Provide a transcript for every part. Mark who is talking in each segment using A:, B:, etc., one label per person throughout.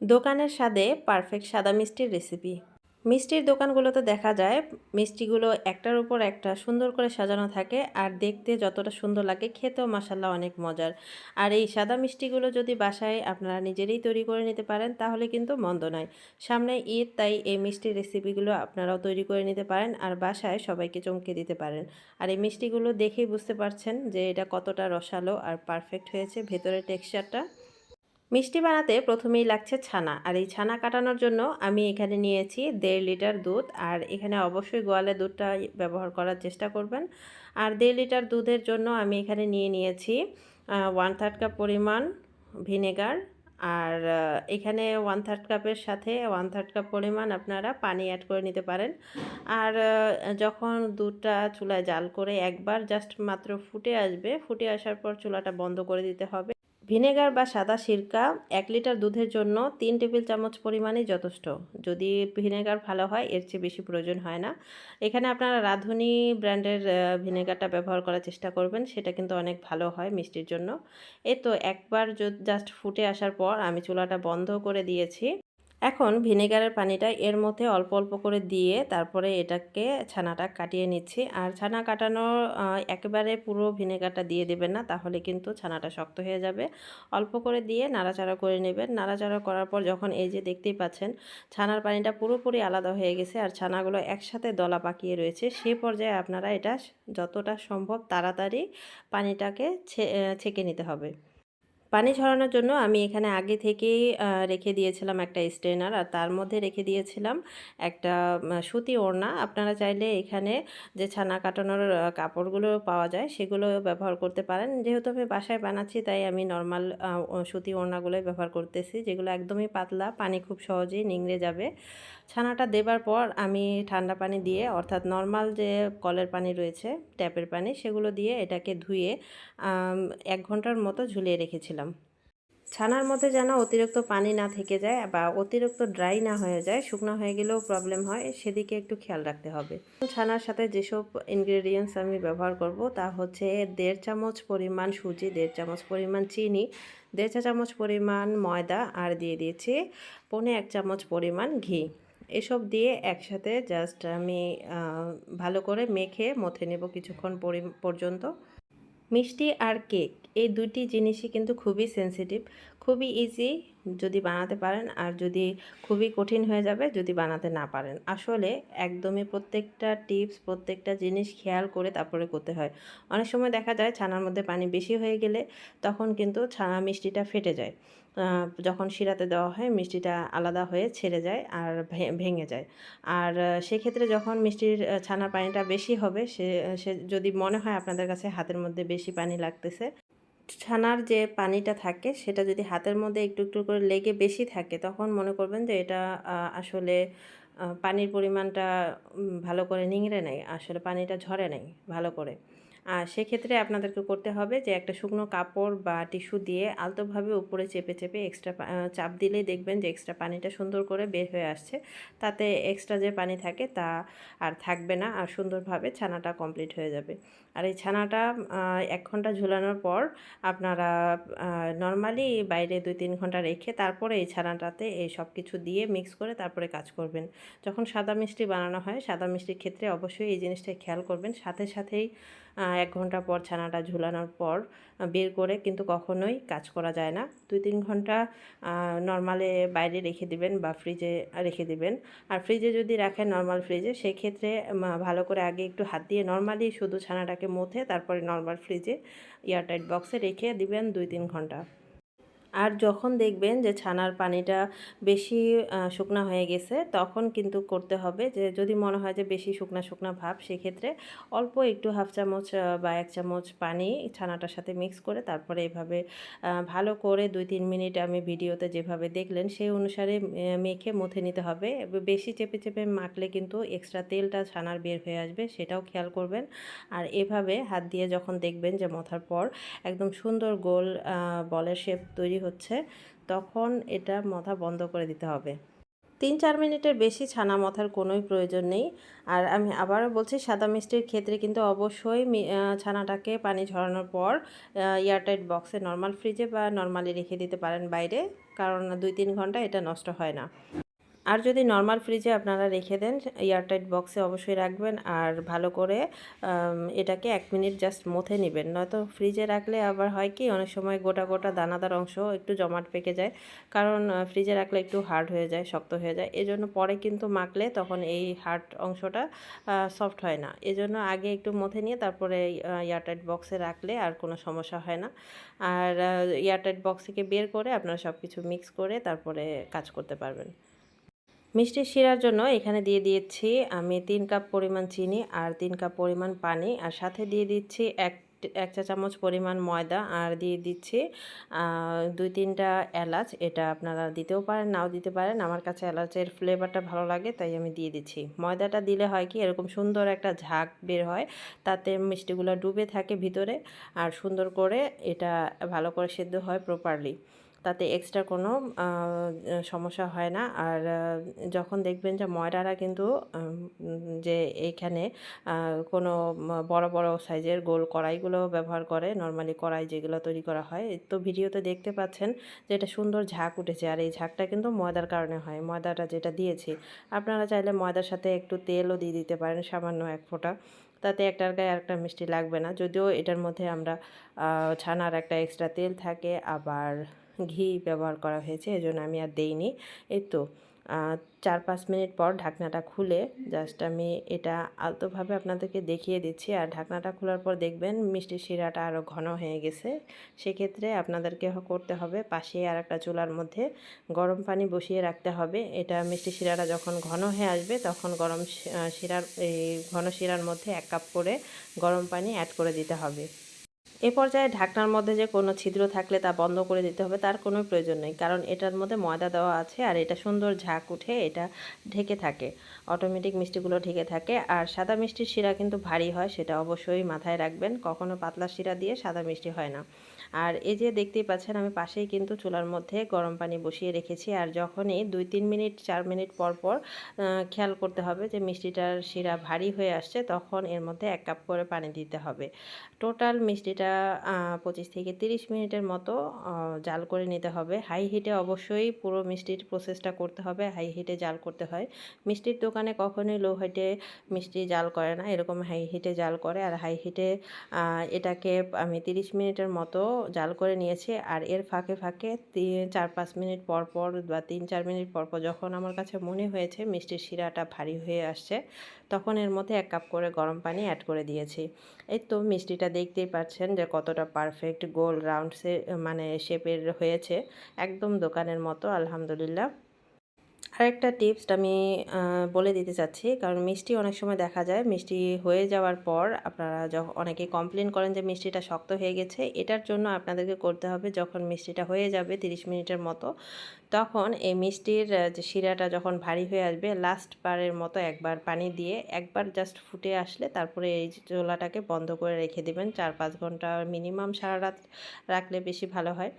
A: দোকানের স্বাদে পারফেক্ট সাদা মিষ্টির রেসিপি মিষ্টির দোকানগুলোতে দেখা যায়, মিষ্টিগুলো একটার উপর একটা সুন্দর করে সাজানো থাকে আর দেখতে যতটা সুন্দর লাগে, খেতেও মাসাল্লাহ অনেক মজার। আর এই সাদা মিষ্টিগুলো যদি বাসায় আপনারা নিজেরাই তৈরি করে নিতে পারেন, তাহলে কিন্তু মন্দ নয়। সামনে ঈদ, তাই এই মিষ্টির রেসিপিগুলো আপনারাও তৈরি করে নিতে পারেন আর বাসায় সবাইকে চমকে দিতে পারেন। আর এই মিষ্টিগুলো দেখেই বুঝতে পারছেন যে এটা কতটা রসালো আর পারফেক্ট হয়েছে, ভেতরের টেক্সচারটা মিষ্টি বানাতে প্রথমেই লাগছে ছানা, আর এই ছানা কাটানোর জন্য আমি এখানে নিয়েছি দেড় লিটার দুধ, আর এখানে অবশ্যই গোয়ালের দুধটা ব্যবহার করার চেষ্টা করবেন। আর দেড় লিটার দুধের জন্য আমি এখানে নিয়ে নিয়েছি ওয়ান থার্ড কাপ পরিমাণ ভিনেগার, আর এখানে ওয়ান থার্ড কাপের সাথে ওয়ান থার্ড কাপ পরিমাণ আপনারা পানি অ্যাড করে নিতে পারেন। আর যখন দুধটা চুলায় জাল করে একবার জাস্ট মাত্র ফুটে আসবে, ফুটে আসার পর চুলাটা বন্ধ করে দিতে হবে। ভিনেগার বা সাদা সিরকা এক লিটার দুধের জন্য তিন টেবিল চামচ পরিমাণে যথেষ্ট। যদি ভিনেগার ভালো হয়, এর চেয়ে বেশি প্রয়োজন হয় না। এখানে আপনারা রাঁধুনি ব্র্যান্ডের ভিনেগারটা ব্যবহার করার চেষ্টা করবেন, সেটা কিন্তু অনেক ভালো হয় মিষ্টির জন্য। এ তো একবার জাস্ট ফুটে আসার পর আমি চুলাটা বন্ধ করে দিয়েছি। এখন ভিনেগারের পানিটা এর মধ্যে অল্প অল্প করে দিয়ে তারপরে এটাকে ছানাটা কাটিয়ে নিচ্ছি। আর ছানা কাটানো একেবারে পুরো ভিনেগারটা দিয়ে দেবেন না, তাহলে কিন্তু ছানাটা শক্ত হয়ে যাবে। অল্প করে দিয়ে নাড়াচাড়া করে নেবেন। নাড়াচাড়া করার পর যখন এই যে দেখতেই পাচ্ছেন, ছানার পানিটা পুরোপুরি আলাদা হয়ে গেছে আর ছানাগুলো একসাথে দলা পাকিয়ে রয়েছে সেই পর্যায়ে আপনারা এটা যতটা সম্ভব তাড়াতাড়ি পানিটাকে ছেঁকে নিতে হবে। পানি ঝরানোর জন্য আমি এখানে আগে থেকেই রেখে দিয়েছিলাম একটা স্ট্রেনার আর তার মধ্যে রেখে দিয়েছিলাম একটা সুতি ওড়না। আপনারা চাইলে এখানে যে ছানা কাটানোর কাপড়গুলো পাওয়া যায় সেগুলো ব্যবহার করতে পারেন। যেহেতু আমি বাসায় বানাচ্ছি, তাই আমি নর্মাল সুতি ওড়নাগুলোই ব্যবহার করতেছি। যেগুলো একদমই পাতলা, পানি খুব সহজেই নিংড়ে যাবে। ছানাটা দেবার পর আমি ঠান্ডা পানি দিয়ে, অর্থাৎ নর্মাল যে কলের পানি রয়েছে, ট্যাপের পানি, সেগুলো দিয়ে এটাকে ধুয়ে এক ঘণ্টার মতো ঝুলিয়ে রেখেছিলাম। ছানার মধ্যে যেন অতিরিক্ত পানি না থেকে যায় বা অতিরিক্ত ড্রাই না হয়ে যায়, শুকনো হয়ে গেলেও প্রবলেম হয়, সেদিকে একটু খেয়াল রাখতে হবে। ছানার সাথে যেসব ইনগ্রেডিয়েন্টস আমি ব্যবহার করব তা হচ্ছে দেড় চামচ পরিমাণ সুজি, দেড় চামচ পরিমাণ চিনি, দেড় চা চামচ পরিমাণ ময়দা আর দিয়ে দিয়েছি পনে এক চামচ পরিমাণ ঘি। এসব দিয়ে একসাথে জাস্ট আমি ভালো করে মেখে মথে নেব কিছুক্ষণ পরি, পর্যন্ত। মিষ্টি আর কেক, এই দুটি জিনিসই কিন্তু খুবই সেন্সিটিভ খুবই ইজি যদি বানাতে পারেন আর যদি খুবই কঠিন হয়ে যাবে যদি বানাতে না পারেন। আসলে একদমই প্রত্যেকটা টিপস প্রত্যেকটা জিনিস খেয়াল করে তারপরে করতে হয়। অনেক সময় দেখা যায় ছানার মধ্যে পানি বেশি হয়ে গেলে তখন কিন্তু ছানা মিষ্টিটা ফেটে যায়। যখন শিরাতে দেওয়া হয় মিষ্টিটা আলাদা হয়ে ছেড়ে যায় আর ভেঙে যায়। আর সেক্ষেত্রে যখন মিষ্টির ছানার পানিটা বেশি হবে, সে সে যদি মনে হয় আপনাদের কাছে হাতের মধ্যে বেশি পানি লাগতেছে, ছানার যে পানিটা থাকে সেটা যদি হাতের মধ্যে একটু একটু করে লেগে বেশি থাকে, তখন মনে করবেন যে এটা আসলে পানির পরিমাণটা ভালো করে নিংড়ে নেয়, আসলে পানিটা ঝরে নেয় ভালো করে। আর সেক্ষেত্রে আপনাদেরকে করতে হবে যে একটা শুকনো কাপড় বা টিস্যু দিয়ে আলতোভাবে উপরে চেপে চেপে এক্সট্রা চাপ দিলেই দেখবেন যে এক্সট্রা পানিটা সুন্দর করে বের হয়ে আসছে। তাতে এক্সট্রা যে পানি থাকে তা আর থাকবে না আর সুন্দরভাবে ছানাটা কমপ্লিট হয়ে যাবে। আর এই ছানাটা এক ঘণ্টা ঝুলানোর পর আপনারা নর্মালি বাইরে দুই তিন ঘণ্টা রেখে তারপরে এই ছানাটাতে এই সব কিছু দিয়ে মিক্স করে তারপরে কাজ করবেন। যখন সাদা মিষ্টি বানানো হয়, সাদা মিষ্টির ক্ষেত্রে অবশ্যই এই জিনিসটা খেয়াল করবেন। সাথে সাথেই এক ঘণ্টা পর ছানাটা ঝুলানোর পর বের করে কিন্তু কখনোই কাজ করা যায় না। দুই তিন ঘণ্টা নর্মালে বাইরে রেখে দিবেন বা ফ্রিজে রেখে দিবেন। আর ফ্রিজে যদি রাখেন নর্মাল ফ্রিজে সেক্ষেত্রে ভালো করে আগে একটু হাত দিয়ে নর্মালি শুধু ছানাটাকে মথে, তারপরে নর্মাল ফ্রিজে এয়ারটাইট বক্সে রেখে দিবেন দুই তিন ঘণ্টা। আর যখন দেখবেন যে ছানার পানিটা বেশি শুকনা হয়ে গেছে, তখন কিন্তু করতে হবে যে যদি মনে হয় যে বেশি শুকনা শুকনা ভাব, সেক্ষেত্রে অল্প একটু হাফ চামচ বা এক চামচ পানি ছানাটার সাথে মিক্স করে তারপরে এভাবে ভালো করে দুই তিন মিনিট আমি ভিডিওতে যেভাবে দেখলেন, সেই অনুসারে মেখে মথে নিতে হবে। বেশি চেপে চেপে মাখলে কিন্তু এক্সট্রা তেলটা ছানার বের হয়ে আসবে, সেটাও খেয়াল করবেন। আর এভাবে হাত দিয়ে যখন দেখবেন যে মথার পর একদম সুন্দর গোল বলের শেপ তৈরি হচ্ছে, তখন এটা মাথা বন্ধ করে দিতে হবে। তিন চার মিনিটের বেশি ছানা মাথার কোনোই প্রয়োজন নেই। আর আমি আবারও বলছি, সাদা মিষ্টির ক্ষেত্রে কিন্তু অবশ্যই ছানাটাকে পানি ঝরানোর পর এয়ারটাইট বক্সে নর্মাল ফ্রিজে বা নর্মালি রেখে দিতে পারেন বাইরে, কারণ দুই তিন ঘণ্টা এটা নষ্ট হয় না। আর যদি নর্মাল ফ্রিজে আপনারা রেখে দেন এয়ারটাইট বক্সে অবশ্যই রাখবেন। আর ভালো করে এটাকে এক মিনিট জাস্ট মথে নেবেন। নয়তো ফ্রিজে রাখলে আবার হয় কি, অনেক সময় গোটা গোটা দানাদার অংশ একটু জমাট পেকে যায়। কারণ ফ্রিজে রাখলে একটু হার্ড হয়ে যায়, শক্ত হয়ে যায়। এজন্য পরে কিন্তু মাখলে তখন এই হার্ড অংশটা সফট হয় না। এজন্য আগে একটু মথে নিয়ে তারপরে এয়ারটাইট বক্সে রাখলে আর কোনো সমস্যা হয় না। আর এয়ারটাইট বক্স থেকে বের করে আপনারা সব কিছু মিক্স করে তারপরে কাজ করতে পারবেন। মিষ্টি শিরার জন্য এখানে দিয়ে দিয়েছি আমি তিন কাপ পরিমাণ চিনি আর তিন কাপ পরিমাণ পানি। আর সাথে দিয়ে দিচ্ছি এক এক চা চামচ পরিমাণ ময়দা। আর দিয়ে দিচ্ছি দুই তিনটা এলাচ। এটা আপনারা দিতেও পারেন, নাও দিতে পারেন। আমার কাছে এলাচের ফ্লেভারটা ভালো লাগে, তাই আমি দিয়ে দিচ্ছি। ময়দাটা দিলে হয় কি, এরকম সুন্দর একটা ঝাঁক বের হয়, তাতে মিষ্টিগুলো ডুবে থাকে ভিতরে। আর সুন্দর করে এটা ভালো করে সেদ্ধ হয় প্রপারলি তাতে এক্সট্রা কোনো সমস্যা হয় না। আর যখন দেখবেন যে ময়দাটা কিন্তু যে এইখানে কোনো বড় বড় সাইজের গোল কড়াইগুলো ব্যবহার করে নর্মালি কড়াই যেগুলো তৈরি করা হয়। তো ভিডিওতে দেখতে পাচ্ছেন যে এটা সুন্দর ঝাঁক উঠেছে। আর এই ঝাঁকটা কিন্তু ময়দার কারণে হয়। ময়দাটা যেটা দিয়েছি, আপনারা চাইলে ময়দার সাথে একটু তেলও দিয়ে দিতে পারেন, সামান্য এক ফোঁটা। তাতে একটার গায়ে আরেকটা মিষ্টি লাগবে না। যদিও এটার মধ্যে আমরা ছানার একটা এক্সট্রা তেল থাকে, আবার ঘি ব্যবহার করা হয়েছে, এজন্য আমি আর দেইনি। এই তো চার পাঁচ মিনিট পর ঢাকনাটা খুলে জাস্ট আমি এটা আলতোভাবে আপনাদেরকে দেখিয়ে দিচ্ছি। আর ঢাকনাটা খোলার পর দেখবেন মিষ্টি শিরাটা আরও ঘন হয়ে গেছে। সেক্ষেত্রে আপনাদেরকে করতে হবে পাশে আর একটা চুলার মধ্যে গরম পানি বসিয়ে রাখতে হবে। এটা মিষ্টি শিরাটা যখন ঘন হয়ে আসবে তখন গরম শিরার, এই ঘন শিরার মধ্যে এক কাপ করে গরম পানি অ্যাড করে দিতে হবে। এ পর্যায়ে ঢাকনার মধ্যে যে কোনো ছিদ্র থাকলে তা বন্ধ করে দিতে হবে, তার কোনো প্রয়োজন নেই। কারণ এটার মধ্যে ময়দা দেওয়া আছে আর এটা সুন্দর ঝাঁক উঠে এটা ঢেকে থাকে। অটোমেটিক মিষ্টিগুলো ঢেকে থাকে। আর সাদা মিষ্টির শিরা কিন্তু ভারী হয়, সেটা অবশ্যই মাথায় রাখবেন। কখনো পাতলা শিরা দিয়ে সাদা মিষ্টি হয় না। আর এই যে দেখতেই পাচ্ছেন, আমি পাশেই কিন্তু চুলার মধ্যে গরম পানি বসিয়ে রেখেছি। আর যখনই দুই তিন মিনিট, চার মিনিট পর পর খেয়াল করতে হবে যে মিষ্টিটার শিরা ভারী হয়ে আসছে, তখন এর মধ্যে এক কাপ করে পানি দিতে হবে। টোটাল মিষ্টিটা পঁচিশ থেকে তিরিশ মিনিটের মতো জাল করে নিতে হবে। হাই হিটে অবশ্যই পুরো মিষ্টির প্রসেসটা করতে হবে। হাই হিটে জাল করতে হয়। মিষ্টির দোকানে কখনোই লো হিটে মিষ্টি জাল করে না। এরকম হাই হিটে জাল করে। আর হাই হিটে এটাকে আমি তিরিশ মিনিটের মতো জাল করে নিয়েছি। আর এর ফাঁকে ফাঁকে চার, পাঁচ মিনিট পর পর বা তিন, চার মিনিট পর পর যখন আমার কাছে মনে হয়েছে মিষ্টির শিরাটা ভারী হয়ে আসছে তখন এর মধ্যে এক কাপ করে গরম পানি অ্যাড করে দিয়েছি। এই তো মিষ্টিটা দেখতেই পাচ্ছেন যে কতটা পারফেক্ট গোল রাউন্ড সে মানে শেপের হয়েছে। একদম দোকানের মতো, আলহামদুলিল্লাহ। আরেকটা টিপস আমি বলে দিতে চাচ্ছি। কারণ মিষ্টি অনেক সময় দেখা যায়, মিষ্টি হয়ে যাওয়ার পর আপনারা যখন অনেকে কমপ্লেন করেন যে মিষ্টিটা শক্ত হয়ে গেছে। এটার জন্য আপনাদেরকে করতে হবে, যখন মিষ্টিটা হয়ে যাবে তিরিশ মিনিটের মতো, তখন এই মিষ্টির যে শিরাটা যখন ভারী হয়ে আসবে লাস্ট বারের মতো একবার পানি দিয়ে, একবার জাস্ট ফুটে আসলে তারপরে এই চোলাটাকে বন্ধ করে রেখে দেবেন। চার পাঁচ ঘণ্টা মিনিমাম সারা রাত রাখলে বেশি ভালো হয়।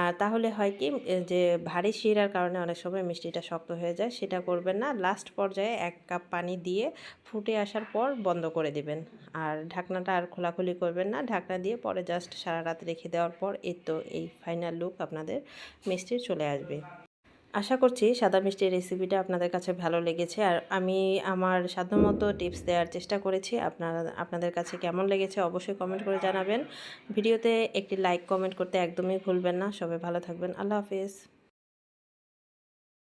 A: আর তাহলে হয় কি যে ভারী শিরার কারণে অনেক সময় মিষ্টিটা শক্ত হয়ে যায়, সেটা করবেন না। লাস্ট পর্যায়ে এক কাপ পানি দিয়ে ফুটে আসার পর বন্ধ করে দিবেন। আর ঢাকনাটা আর খোলাখুলি করবেন না। ঢাকনা দিয়ে পরে জাস্ট সারা রাত রেখে দেওয়ার পর এর তো এই ফাইনাল লুক আপনাদের মিষ্টির চলে আসবে। আশা করছি সাদা মিষ্টির রেসিপিটা আপনাদের কাছে ভালো লেগেছে। আর আমি আমার সাধ্যমতো টিপস দেওয়ার চেষ্টা করেছি। আপনারা, আপনাদের কাছে কেমন লেগেছে অবশ্যই কমেন্ট করে জানাবেন। ভিডিওতে একটি লাইক কমেন্ট করতে একদমই ভুলবেন না। সবাই ভালো থাকবেন। আল্লাহ হাফেজ।